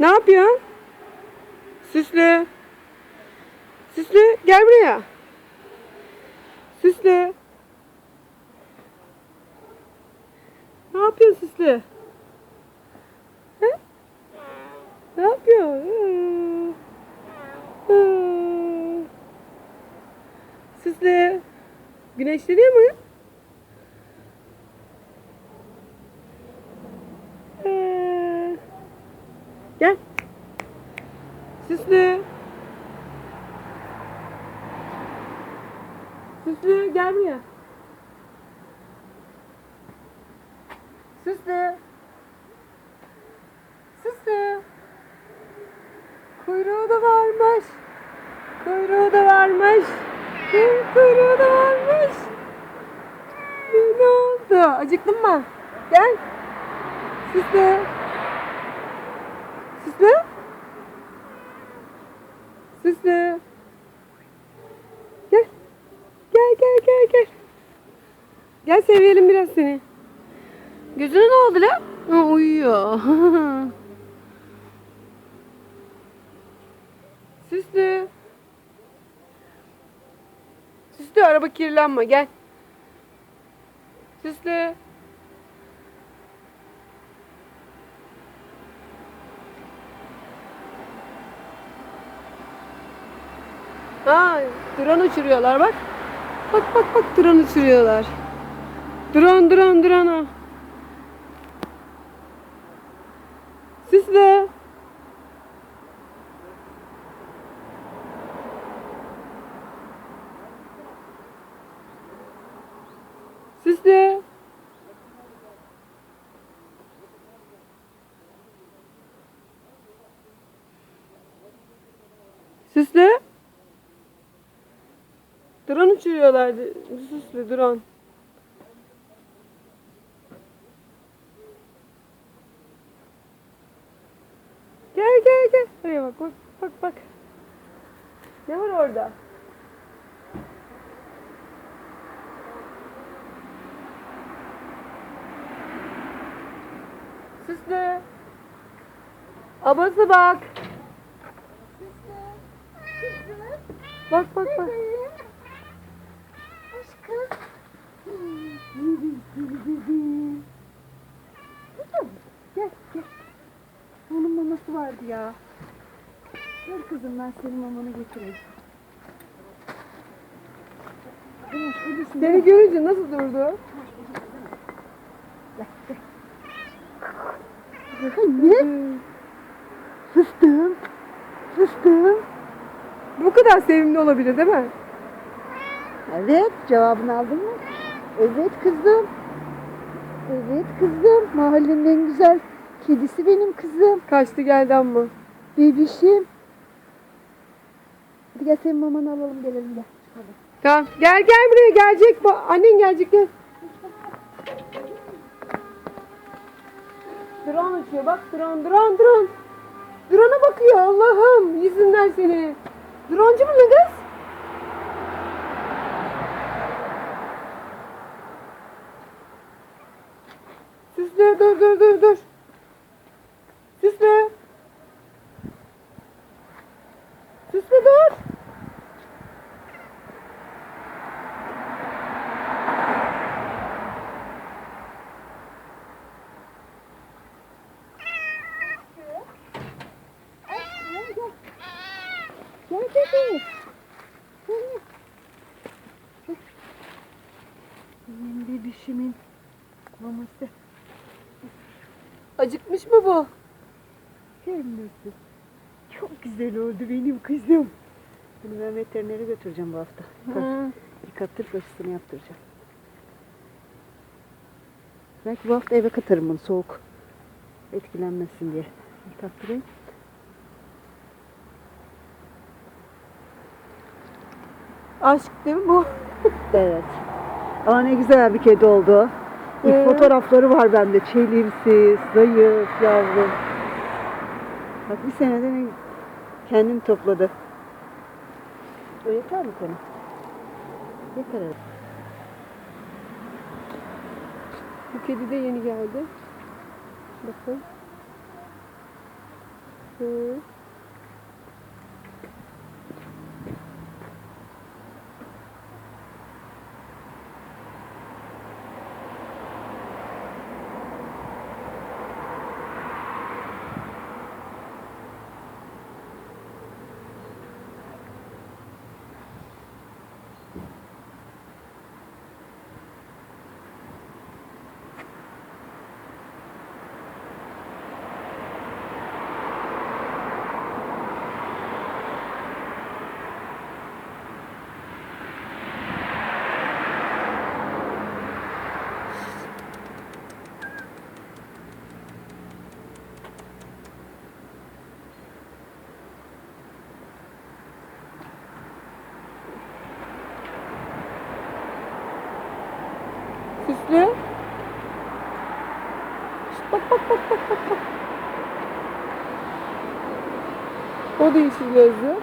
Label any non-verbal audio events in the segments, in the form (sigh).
Ne yapıyorsun? Süslü. Süslü gel buraya. Süslü. Ne yapıyorsun Süslü? Ne yapıyor? Hı. Hı. Süslü. Güneşleniyor mu? Gel. Süslü. Süslü gel buraya. Süslü. Süslü. Kuyruğu da varmış. Kuyruğu da varmış. Kuyruğu da varmış. Ne oldu? Acıktın mı? Gel. Süslü. Süslü. Süslü. Gel. Gel gel gel gel. Gel sevelim biraz seni. Gözüne ne oldu lan? Ha, uyuyor. (laughs) Süslü. Süslü araba kirlenme gel. Süslü. Ha, drone uçuruyorlar bak. Bak bak bak drone uçuruyorlar. Drone drone drone. o. Süslü. Süslü. Süslü. Drone uçuruyorlardı. Süslü drone. Gel gel gel. Buraya bak bak bak bak. Ne var orada? Süslü. Abası bak. Bak bak bak. Gel gel. Onun maması vardı ya. Gel kızım ben senin mamanı getireyim. Seni görünce nasıl durdu? Anne. Fıstığım. Fıstığım. Bu kadar sevimli olabilir değil mi? Evet cevabını aldın mı? Evet kızım. Evet kızım. Mahallenin en güzel kedisi benim kızım. Kaçtı geldi ama. Bebişim. Hadi gel senin mamanı alalım gelelim gel. Hadi. Tamam. Gel gel buraya gelecek. bu. Annen gelecek gel. Drone uçuyor bak drone drone drone. Drone'a bakıyor Allah'ım. Yüzünler seni. Droncu mu kız? Süslü dur dur dur dur. Süslü. Süslü dur. Gel bebeğim. Gel. Gel. Benim bebişimin maması. Acıkmış mı bu? Kendisi. Çok güzel oldu benim kızım. Bunu ben veterinere götüreceğim bu hafta. Hı. Yıkattırıp aşısını yaptıracağım. Belki bu hafta eve katarım bunu soğuk. Etkilenmesin diye. Bir taktırayım. Aşk değil mi bu? Evet. Ama ne güzel bir kedi oldu. İlk Ee? fotoğrafları var bende. Çelimsiz, zayıf, yavrum. Bak bir senede ne- kendini topladı. O yeter mi sana? Yeter evet. Bu kedi de yeni geldi. Bakın. Hı. Süslü. Şşt, Bak bak bak bak bak bak. O da yeşil gözlü.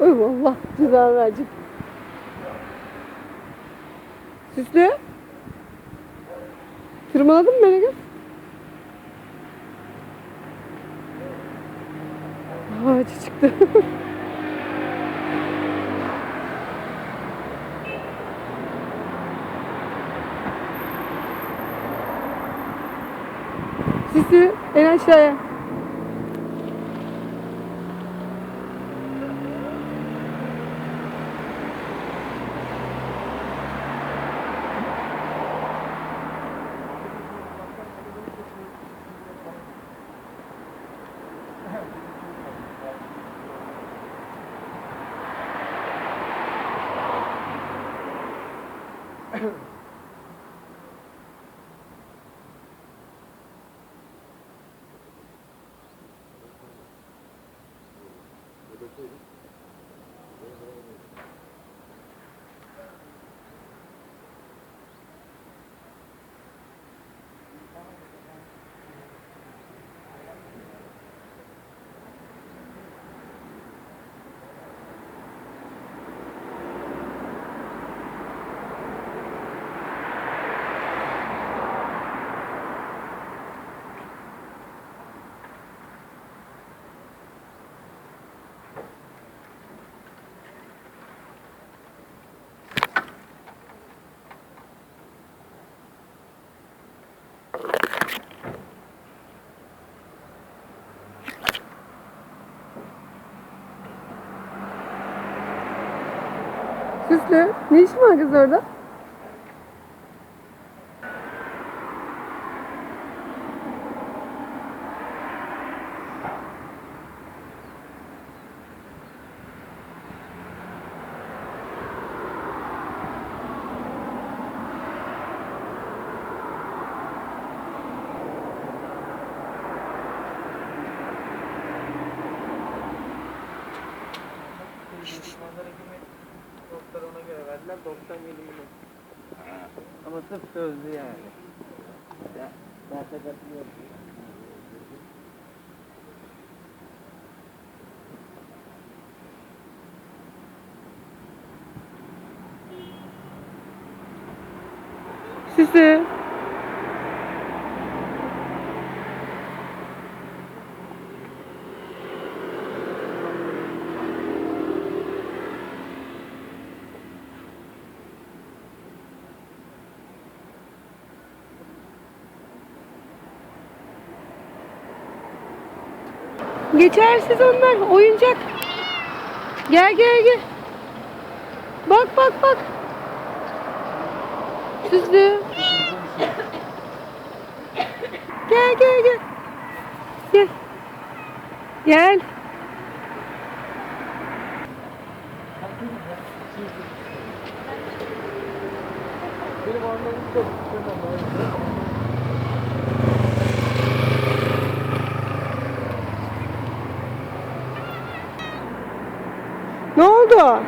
Oy Allah ceza verecek. Süslü. Tırmaladın mı beni kız? Ağacı çıktı. (laughs) Süslü en aşağıya. Süslü. Ne işin var kız orada? 97 milyon. Ama sırf sözlü yani. Ya, muhakkakatı yok. Sisi. Geçersiz onlar. Oyuncak. Gel gel gel. Bak bak bak. Süslü. Gel gel gel. Gel. Gel. oldu?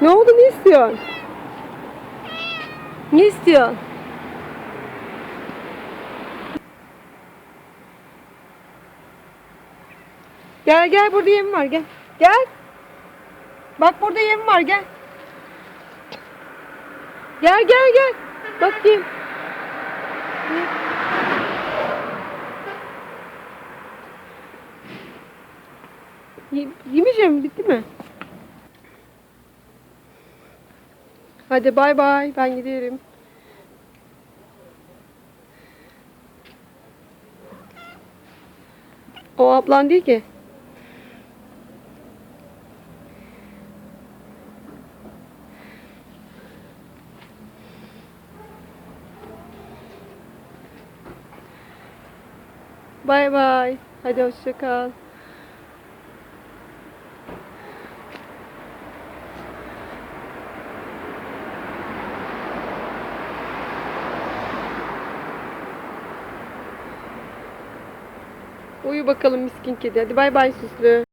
Ne oldu ne istiyorsun? Ne istiyorsun? Gel gel burada yem var gel. Gel. Bak burada yem var gel. Gel gel gel. Bakayım. Gel. Yemeyeceğim bitti mi? Hadi bay bay ben giderim. O ablan değil ki. Bay bay. Hadi hoşça kal. Bakalım miskin kedi. Hadi bay bay süslü.